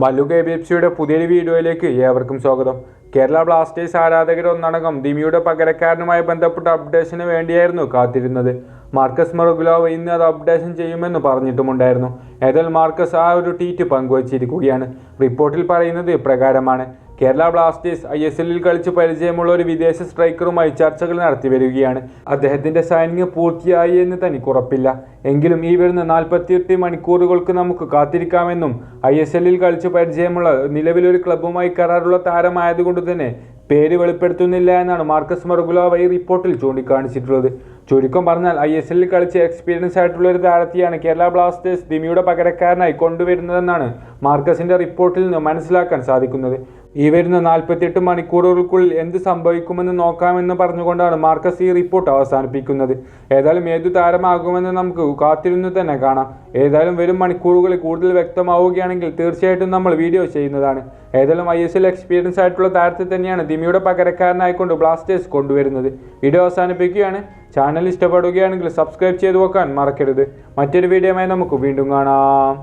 Mallu K B F സിയുടെ പുതിയൊരു വീഡിയോയിലേക്ക് ഏവർക്കും സ്വാഗതം. കേരള ബ്ലാസ്റ്റേഴ്സ് ആരാധകരൊന്നടങ്കം ദിമിയുടെ പകരക്കാരനുമായി ബന്ധപ്പെട്ട അപ്ഡേഷന് വേണ്ടിയായിരുന്നു കാത്തിരുന്നത്. മാർക്കസ് മറുഗുലാവ് ഇന്ന് അത് അപ്ഡേഷൻ ചെയ്യുമെന്ന് പറഞ്ഞിട്ടുമുണ്ടായിരുന്നു. ഏതായാലും മാർക്കസ് ആ ഒരു ട്വീറ്റ് പങ്കുവച്ചിരിക്കുകയാണ്. റിപ്പോർട്ടിൽ പറയുന്നത് ഇപ്രകാരമാണ്. കേരള ബ്ലാസ്റ്റേഴ്സ് ഐ എസ് എല്ലിൽ കളിച്ച് പരിചയമുള്ള ഒരു വിദേശ സ്ട്രൈക്കറുമായി ചർച്ചകൾ നടത്തി വരികയാണ്. അദ്ദേഹത്തിന്റെ സൈനിങ് പൂർത്തിയായി എന്ന് തനിക്ക് ഉറപ്പില്ല. എങ്കിലും ഈ വരുന്ന നാൽപ്പത്തിയെട്ട് മണിക്കൂറുകൾക്ക് നമുക്ക് കാത്തിരിക്കാമെന്നും ഐ എസ് എല്ലിൽ കളിച്ച് പരിചയമുള്ള നിലവിലൊരു ക്ലബ്ബുമായി കരാറുള്ള താരമായതുകൊണ്ട് തന്നെ പേര് വെളിപ്പെടുത്തുന്നില്ല എന്നാണ് മാർക്കസ് മർഗുലോവ ഈ റിപ്പോർട്ടിൽ ചൂണ്ടിക്കാണിച്ചിട്ടുള്ളത്. ചുരുക്കം പറഞ്ഞാൽ ഐ എസ് എല്ലിൽ കളിച്ച് എക്സ്പീരിയൻസ് ആയിട്ടുള്ള ഒരു താരത്തെയാണ് കേരള ബ്ലാസ്റ്റേഴ്സ് ദിമിയുടെ പകരക്കാരനായി കൊണ്ടുവരുന്നതെന്നാണ് മാർക്കസിന്റെ റിപ്പോർട്ടിൽ നിന്ന് മനസ്സിലാക്കാൻ സാധിക്കുന്നത്. ഈ വരുന്ന നാൽപ്പത്തിയെട്ട് മണിക്കൂറുകൾക്കുള്ളിൽ എന്ത് സംഭവിക്കുമെന്ന് നോക്കാമെന്ന് പറഞ്ഞുകൊണ്ടാണ് മാർക്കസ് ഈ റിപ്പോർട്ട് അവസാനിപ്പിക്കുന്നത്. ഏതായാലും ഏതു താരമാകുമെന്ന് നമുക്ക് കാത്തിരുന്ന് തന്നെ കാണാം. ഏതായാലും വരും മണിക്കൂറുകളിൽ കൂടുതൽ വ്യക്തമാവുകയാണെങ്കിൽ തീർച്ചയായിട്ടും നമ്മൾ വീഡിയോ ചെയ്യുന്നതാണ്. ഏതായാലും ഐ എസ് എൽ എക്സ്പീരിയൻസ് ആയിട്ടുള്ള താരത്തെ തന്നെയാണ് ദിമിയുടെ പകരക്കാരനായിക്കൊണ്ട് ബ്ലാസ്റ്റേഴ്സ് കൊണ്ടുവരുന്നത്. വീഡിയോ അവസാനിപ്പിക്കുകയാണ്. ചാനൽ ഇഷ്ടപ്പെടുകയാണെങ്കിൽ സബ്സ്ക്രൈബ് ചെയ്ത് വെക്കാൻ മറക്കരുത്. മറ്റൊരു വീഡിയോയുമായി നമുക്ക് വീണ്ടും കാണാം.